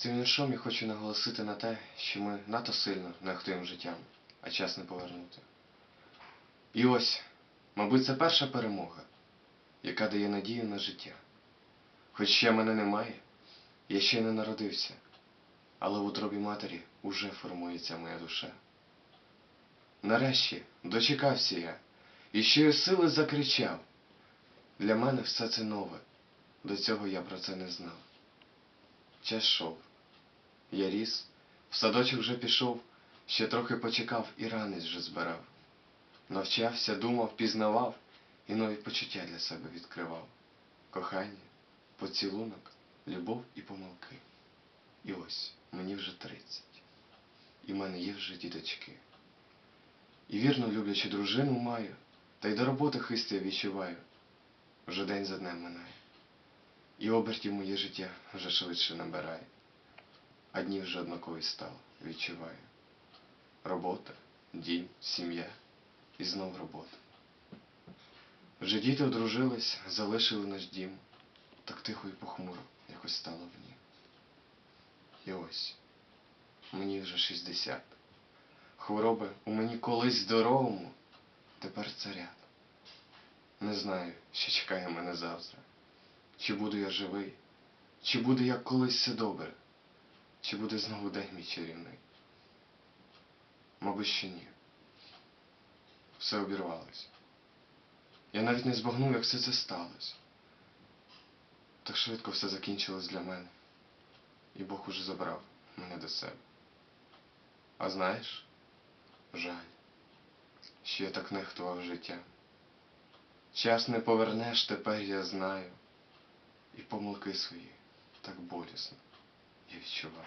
Цим віршом я хочу наголосити на те, що ми надто сильно нехтуємо життям, а час не повернути. І ось, мабуть, це перша перемога, яка дає надію на життя. Хоч ще мене немає, я ще не народився, але в утробі матері уже формується моя душа. Нарешті дочекався я, і що сили закричав. Для мене все це нове, до цього я про це не знав. Час шов. Я ріс, в садочок вже пішов, ще трохи почекав і ранець вже збирав. Навчався, думав, пізнавав і нові почуття для себе відкривав. Кохання, поцілунок, любов і помилки. І ось мені вже тридцять. І в мене є вже діточки. І вірно люблячу дружину маю, та й до роботи хист я відчуваю. Вже день за днем минає. І обертів моє життя вже швидше набирає. Дні вже однакові стало, відчуваю. Робота, дім, сім'я і знов робота. Вже діти одружились, залишили наш дім, так тихо і похмуро якось стало в нім. І ось мені вже шістдесят. Хвороби у мені колись здоровому, тепер царят. Не знаю, що чекає мене завтра. Чи буду я живий, чи буде як колись все добре, чи буде знову день мій чарівний? Мабуть, ще ні. Все обірвалось. Я навіть не збагнув, як все це сталося. Так швидко все закінчилось для мене, і Бог уже забрав мене до себе. А знаєш, жаль, що я так нехтував життя. Час не повернеш, тепер я знаю. І помилки свої так болісно дівчина.